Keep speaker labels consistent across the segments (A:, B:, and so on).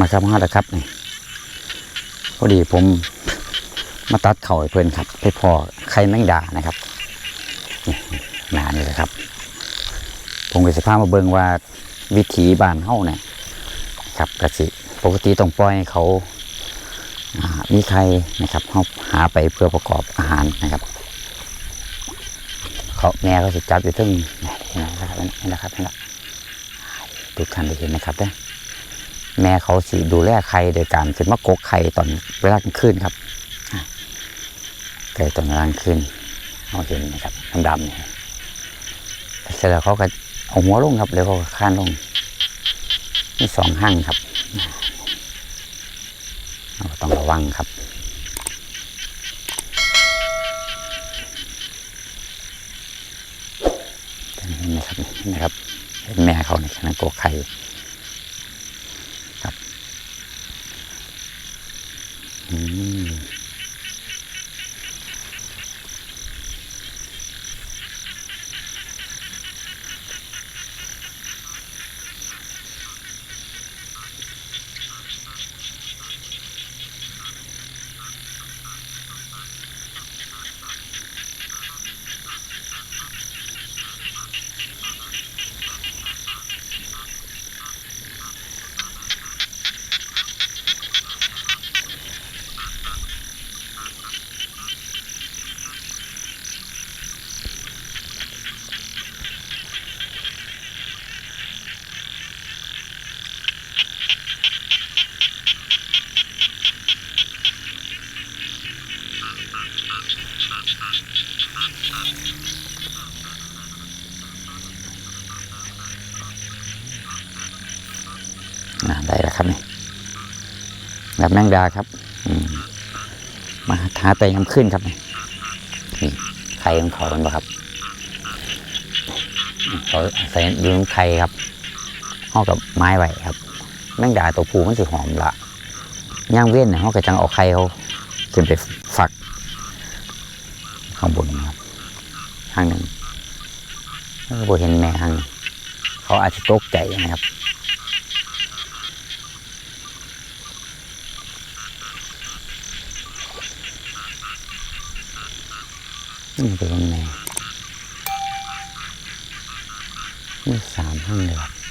A: มาครับมาแล้วครับนี่พอดีผมมาตัดเข่าให้เพื่อนครับ ไปพอไข่แมงดานะครับนี่หนานี่แหละครับ ผมก็จะพามาเบิ่งว่าวิถีบ้านเฮ้าเนี่ยครับกระสิปกติต้องปล่อยเขาอ่ามีไข่นะครับเฮาหาไปเพื่อประกอบอาหารนะครับเขาแม่เขาจะจับอยู่ทึ่งนี่นะครับนี่นะครับนี่นะครับทุกท่านได้เห็นนะครับเนี่ย แม่เขาสิดูแลไข่โดยการขึ้นมากกไข่ตอนเวลากลางคืนครับอะไก่ตอนเวลากลางคืนเราเห็นนะครับดำๆเนี่ยเสร็จแล้วเขาก็เอาหัวลงครับแล้วเขาก็ข้านลงนี่สองห้างครับเราต้องระวังครับเห็นไหมครับเห็นไหมครับเห็นแม่เขาในขณะโกไข่ ได้แล้วครับนี่แบบแมงดาครับมาหาแต่ยำขึ้นครับนี่ไข่ของเขาเป็นปะครับเขาใส่ยูนไข่ครับห่อกับไม้ไว้ครับ แมงดาตัวผู้มันสิหอมละย่างเว้นเนี่ยเขาก็จังเอาไข่เขาขึ้นไปฝัก ข้างบนนะครับ ข้างหนึ่งเออบ่เห็นแม่ข้างหนึ่งเขาอาจจะตกใจนะครับนี่เป็นแม่นี่สามห้างเลยครับ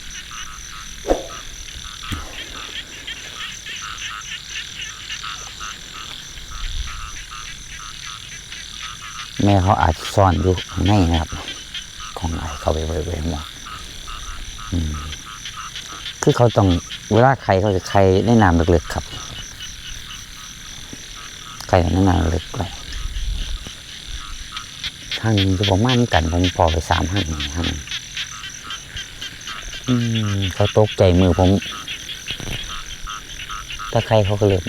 A: แม่เขาอาจจะซ่อนอยู่ในนะครับของไอ้เขาไปไว้ไว้หมดคือเขาต้องเวลาใครเขาจะใครในน้ำลึกๆครับใครในน้ำลึกๆไว้ห้างจะประมาณกันผมพอไปสามห้างห้างเขาตกใจมือผมถ้าใครเขาก็เลย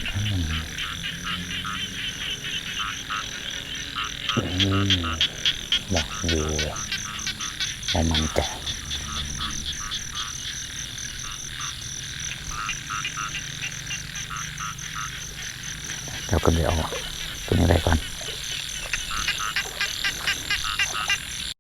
A: อืมอืมบอกอยู่ประมันใจเราก็เดี๋ยวเอาตัวนี้ไปก่อน